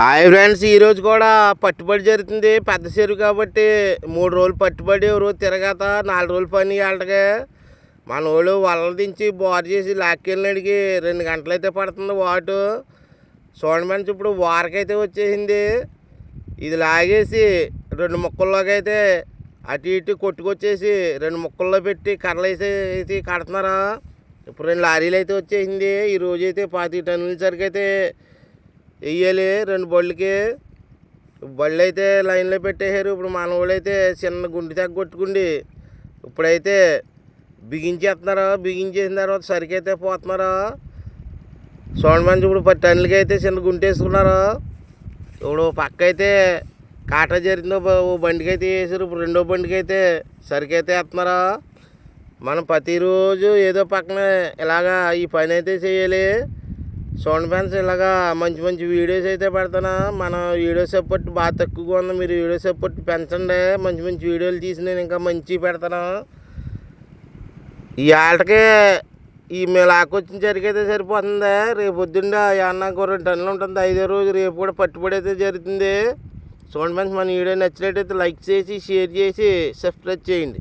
Hi friends ఈరోజు కూడా పట్టుబడి జరుగుతుంది. పెద్ద చెరువు కాబట్టి మూడు రోజులు పట్టుబడి ఓ రోజు తిరగత నాలుగు రోజులు పని వాళ్ళకి మన వాళ్ళు వలలు దించి బోర్ చేసి లాక్కెళ్ళినడికి రెండు గంటలు అయితే పడుతుంది వాటు. చూడండి ఫ్రెండ్స్ ఇప్పుడు వారకైతే వచ్చేసింది. ఇది లాగేసి రెండు ముక్కల్లోకైతే అయితే అటు ఇటు కొట్టుకొచ్చేసి రెండు ముక్కల్లో పెట్టి కర్రలు వేసి కడుతున్నారు. ఇప్పుడు రెండు లారీలు అయితే వచ్చేసింది. ఈ రోజు అయితే పాతి టన్నుల సరికి అయితే వెయ్యాలి రెండు బళ్ళకి బళ్ళు అయితే లైన్లో పెట్టేశారు. ఇప్పుడు మనవాళ్ళైతే అయితే చిన్న గుండి తగ్గ కొట్టుకుండి ఇప్పుడైతే బిగించేస్తున్నారు. బిగించేసిన తర్వాత సరికి అయితే పోతున్నారు. చూడండి మంచి ఇప్పుడు పది టన్నులకి అయితే చిన్న గుంట వేసుకున్నారు ఇప్పుడు పక్క అయితే కాటా జరిగిందో ఓ బండికి అయితే వేసారు ఇప్పుడు రెండో బండికి అయితే సరికైతే వేస్తున్నారు. మనం ప్రతిరోజు ఏదో పక్కన ఇలాగా ఈ పని అయితే చేయాలి. చూడండి ఫ్యాన్స్ ఇలాగా మంచి మంచి వీడియోస్ అయితే పెడతాను? మన వీడియో సపోర్ట్ బాగా తక్కువగా ఉంది మీరు వీడియో సపోర్ట్ పెంచండి. మంచి మంచి వీడియోలు తీసి నేను ఇంకా మంచి పెడతాను? ఈ ఆటకే ఈ మేము లాక్కొచ్చిన జరిగైతే సరిపోతుంది. రేపు పొద్దున్న ఏమన్నా రెండు టన్నులు ఉంటుంది. ఐదో రోజు రేపు కూడా పట్టుబడి అయితే జరుగుతుంది. చూడండి ఫ్రెండ్స్ మన వీడియో నచ్చినట్టయితే లైక్ చేసి షేర్ చేసి సబ్స్క్రైబ్ చేయండి.